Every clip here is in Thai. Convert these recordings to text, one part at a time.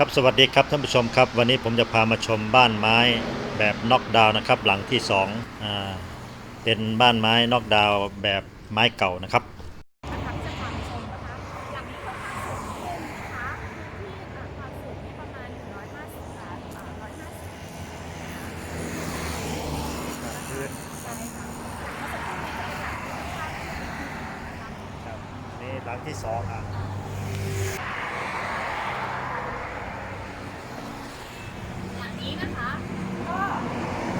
ครับสวัสดีครับท่านผู้ชมครับ วันนี้ผมจะพามาชมบ้านไม้แบบน็อกดาวน์นะครับหลังที่2อ่าเป็นบ้านไม้น็อกดาวน์แบบไม้เก่านะครับ นี่หลังนี้ค่สูงอะช่ค่ะแล้วก็จะมีขนาดค่อนข้างใหญ่นะคะ นี่หลังที่2อะ หลังนี้นะคะก็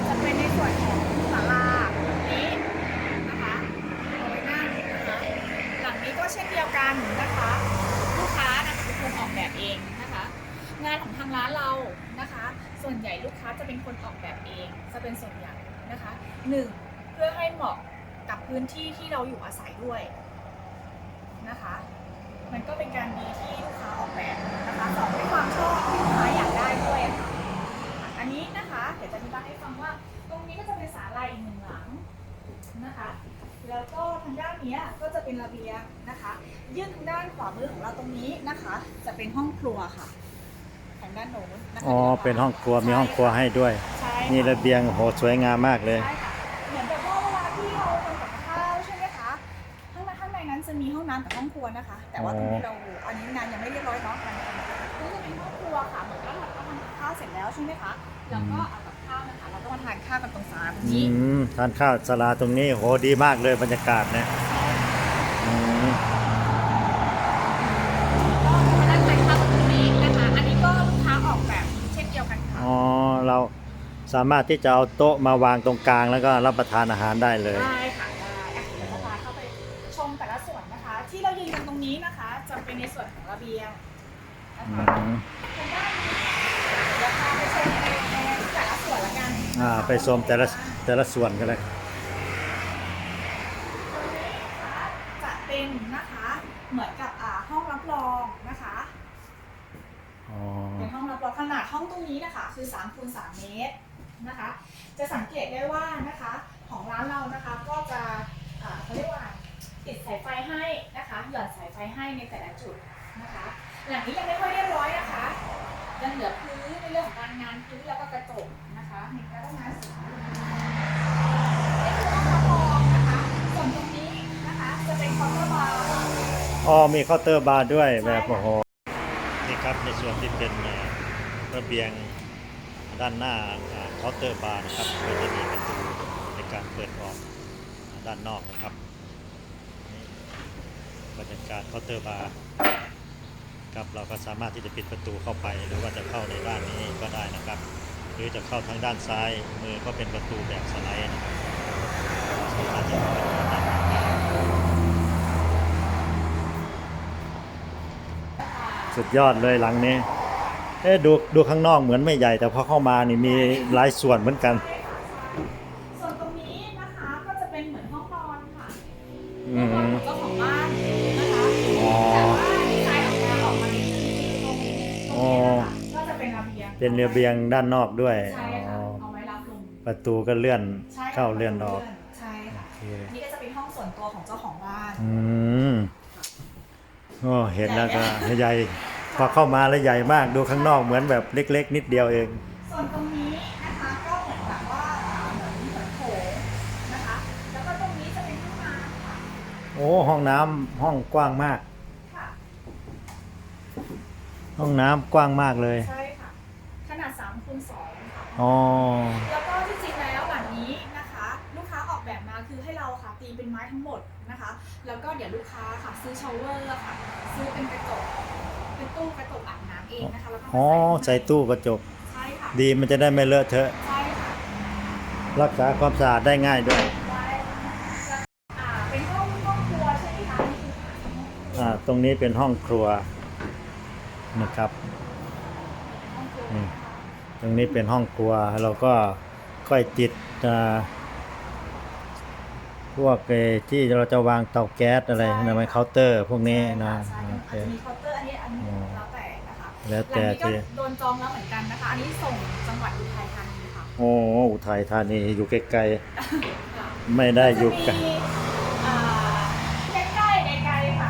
จะเป็นในส่วนของศาลานี้นะคะเอาไว้นั่งนะคะหลังนี้ก็เช่นเดียวกันนะคะ ลูกค้านะคะเป็นคนออกแบบ เองนะคะ งานของทางร้านเรานะคะ ส่วนใหญ่ลูกค้าจะเป็นคนออกแบบเองจะเป็นส่วนใหญ่นะคะหนึ่งเพื่อให้เหมาะกับพื้นที่ที่เราอยู่อาศัยด้วยนะคะ มันก็เป็นการดีที่ลูกค้าออกแบบนะคะสองด้วยความชอบที่ลูกค้าอยากได้ด้วยค่ะอันนี้นะคะเดี๋ยวจะอธิบายให้ฟังว่า ตรงนี้ก็จะเป็นศาลาอีกหนึ่งหลังนะคะ แล้วก็ทางด้านนี้ก็จะเป็นระเบียงนะคะ ยื่นทาง ด้านขวามือของเราตรงนี้นะคะ จะเป็นห้องครัวค่ะทางด้านโน้นนะคะอ๋อเป็นห้องครัวมีห้องครัวให้ด้วย ใช่ค่ะนี่ระเบียงโหสวยงามมากเลย ใช่ค่ะเหมือนแบบว่าเวลาที่เราทำกับข้าวใช่ไหมคะข้างในข้างในนั้นจะมีห้องน้ำกับห้องครัวนะคะ แต่ว่าตรงนี้เราอันนี้งานยังไม่เรียบร้อยเนาะงานยังไม่เรียบร้อยนี่จะเป็นห้องครัวค่ะเหมือนว่าเราทำกับข้าวเสร็จแล้วใช่ไหมคะแล้วก็เอากับข้าวนะคะเราก็มาทานข้าวกันตรงศาลาตรงอืนี้ มทานข้าวสลาตรงนี้โหดีมากเลยบรรยากาศนะอืม ก็มานั่งทานข้าวตรงนี้นะคะ อันนี้ก็ลูกค้าออกแบบเช่นเดียวกันค่ะ อ๋อเรา สามารถที่จะเอาโต๊ะมาวางตรงกลาง แล้วก็รับประทานอาหารได้เลย ได้ค่ะได้อะเดี๋ยวเราพาเข้าไปชมแต่ละส่วนนะคะ ที่เรายืนกันตรงนี้นะคะ จะเป็นในส่วนของระเบียงนะอืคะมทางด้านนี้เดี๋ยวพาไปชมในในแต่ละส่วนละกันอ่าไปชมแต่ละแต่ละส่วนกันเลยตรงนี้นะคะจะเป็นนะคะ เหมือนกับอ่าห้องรับรองนะคะ อ๋อเป็นห้องรับรองขนาดห้องตรงนี้นะคะ คือ3คูณ3เมตร นะคะ จะสังเกตได้ว่านะคะของร้านเรานะคะก็จะอ่าเขาเรียกว่าติดสายไฟให้นะคะ หย่อนสายไฟให้ในแต่ละจุดนะคะ หลังนี้ยังไม่ค่อยเรียบร้อยนะคะยังเหลือพื้นในเรื่องของการงานพื้นแล้วก็กระจกนะคะมีการต้องงานสีนี่คือห้องรับรองนะคะส่วนตรงนี้นะคะจะเป็นเคาน์เตอร์บาร์อ๋อมีเคาน์เตอร์บาร์ด้วยใช่แบบค่ะโอ้โหนี่ครับในส่วนที่เป็นเอ่อระเบียงด้านหน้าอ่า เคาน์เตอร์บาร์นะครับก็จะมีประตูในการเปิดออกด้านนอกนะครับบรรยากาศเคาน์เตอร์บาร์ครับเราก็สามารถที่จะปิดประตูเข้าไป หรือว่าจะเข้าในด้านนี้ก็ได้นะครับ หรือจะเข้าทางด้านซ้ายมือก็เป็นประตูแบบสไลด์นะครับสามารถที่จะเข้าด้านสุดยอดเลยหลังนี้ เอ๊ะดูดูข้างนอกเหมือนไม่ใหญ่แต่พอเข้ามานี่มีหลายส่วนเหมือนกัน ส่วนตรงนี้นะคะก็จะเป็นเหมือนห้องนอนค่ะอืห้องนอนมของเจ้าของบ้านนะคะอ๋อแต่ว่าดีไซน์ออกมาออกมาในตรงนี้ตรงนี้นะคะก็จะเป็นระเบียงเป็นระเบียงด้านนอกด้วยใช่อ๋ค่ะอเอาไว้รับลมประตูก็เลื่อนใช่ค่ะเข้าเลื่อนออกใช่ค่ะโอเคนี่ก็จะเป็นห้องส่วนตัวของเจ้าของบ้านอืมโอ้เห็นแล้วก็ใหญ่ พอเข้ามาแล้วใหญ่มากดูข้างนอกเหมือนแบบเล็ก ๆ นิดเดียวเอง ส่วนตรงนี้นะคะก็เหมือนแบบว่าเหมือนเหมือนโถงนะคะ แล้วก็ตรงนี้จะเป็นห้องน้ำค่ะโอ้ห้องน้ำห้องกว้างมาก ค่ะ ห้องน้ำกว้างมากเลยใช่ค่ะ ขนาด3คูณ2ค่ะ อ๋อแล้วก็ที่จริงแล้วหลังนี้นะคะ ลูกค้าออกแบบมาคือให้เราค่ะตีเป็นไม้ทั้งหมดนะคะ แล้วก็เดี๋ยวลูกค้าค่ะซื้อชาวเวอร์ค่ะ ซื้อเป็นกระจก เป็นตู้กระจกอาบน้ำเองนะคะแล้วก็มาอ๋อใส่ตู้กระจก ใช่ค่ะดีมันจะได้ไม่เลอะเทอะ ใช่ค่ะรักษาความสะอาดได้ง่ายด้วย ได้แล้วอ่าเป็นห้องห้องครัวใช่ไหมคะนี่คือห้องครัวอ่า ตรงนี้เป็นห้องครัวนะครับ ห้องครัวอืมนะคะตรงนี้เป็นห้องครัวเราก็ค่อยติดอ่าพวกเอ่อที่เราจะวางเตาแก๊สอะไรนะไหมเคาน์เตอร์ พวกนี้นะใช่โอค่ะเค อาจจะมีเคาน์เตอร์ แล้วแต่ทีโดนจองแล้วเหมือนกันนะคะ อันนี้ส่งจังหวัดอุทัยธานีค่ะโอ้อุทัยธานีอยู่ใกล้ๆไม่ได้อยู่ใกล้ะใกล้ๆไกลๆค่ะ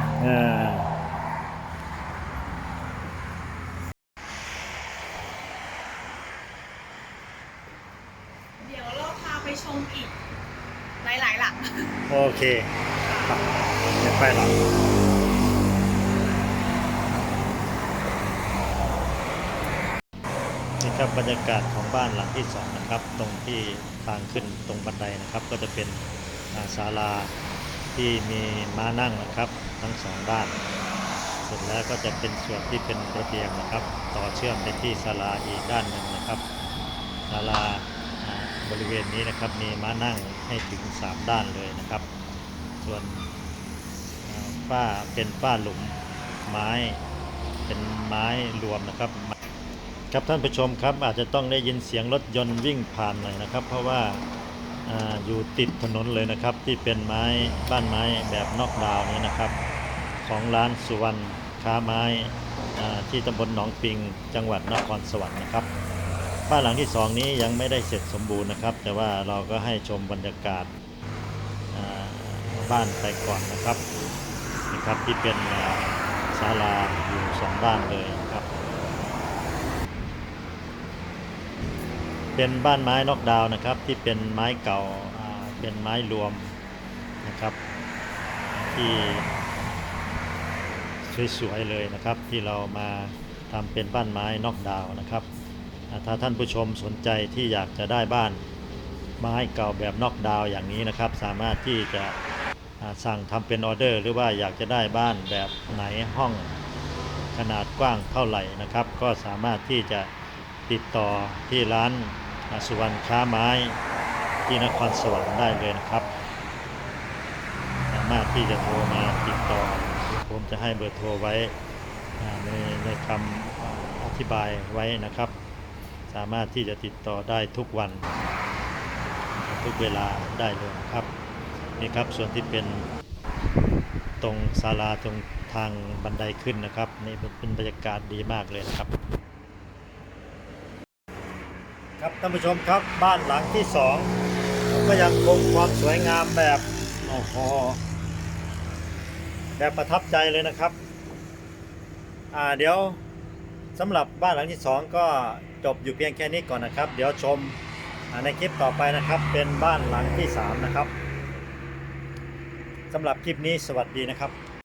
เดี๋ยวเราพาไปชมอีกหลายๆหลัง โอเคไปเดี๋ยวไปหรอ นี่ครับบรรยากาศของบ้านหลังที่สองนะครับ ตรงที่ทางขึ้นตรงบันไดนะครับ ก็จะเป็นศาลาที่มีม้านั่งนะครับ ทั้งสองด้านเสร็จแล้วก็จะเป็นส่วนที่เป็นระเบียงนะครับ ต่อเชื่อมไปที่ศาลาอีกด้านหนึ่งนะครับศาลาบริเวณนี้นะครับมีม้านั่งให้ถึง 3 ด้านเลยนะครับ ส่วนฝ้าเป็นฝ้าหลุมไม้เป็นไม้รวมนะครับ ครับท่านผู้ชมครับอาจจะต้องได้ยินเสียงรถยนต์วิ่งผ่านหน่อยนะครับ เพราะว่าอาอยู่ติดถนนเลยนะครับ ที่เป็นไม้บ้านไม้แบบนอกดาวนี้นะครับ ของร้านสุวรรณค้าไม้ที่ตำบลหนองปิง จังหวัดนครสวรรค์นะครับบ้านหลังที่สองนี้ยังไม่ได้เสร็จสมบูรณ์นะครับ แต่ว่าเราก็ให้ชมบรรยากาศาบ้านไปก่อนนะครับนะครับที่เป็นศาลาอยู่สองด้านเลยนะครับ เป็นบ้านไม้นอกดาวนะครับ ที่เป็นไม้เก่าเป็นไม้รวมนะครับ ที่สวยๆเลยนะครับ ที่เรามาทำเป็นบ้านไม้นอกดาวนะครับ ถ้าท่านผู้ชมสนใจที่อยากจะได้บ้านไม้เก่าแบบนอกดาวอย่างนี้นะครับ สามารถที่จะสั่งทำเป็นออเดอร์ หรือว่าอยากจะได้บ้านแบบไหนห้องขนาดกว้างเท่าไหร่นะครับ ก็สามารถที่จะติดต่อที่ร้าน สุวรรณค้าไม้ที่นครสวรรค์ได้เลยนะครับ สามารถที่จะโทรมาติดต่อ ผมจะให้เบอร์โทรไว้ในในคำอธิบายไว้นะครับ สามารถที่จะติดต่อได้ทุกวัน ทุกเวลาได้เลยครับนี่ครับส่วนที่เป็นตรงศาลาตรงทางบันไดขึ้นนะครับนี่เป็นบรรยากาศดีมากเลยนะครับ ครับท่านผู้ชมครับบ้านหลังที่สองก็ยังคงความสวยงามแบบโอ้โหแบบประทับใจเลยนะครับอ่าเดี๋ยวสำหรับบ้านหลังที่2ก็จบอยู่เพียงแค่นี้ก่อนนะครับ เดี๋ยวชมในคลิปต่อไปนะครับเป็นบ้านหลังที่3นะครับสำหรับคลิปนี้สวัสดีนะครับ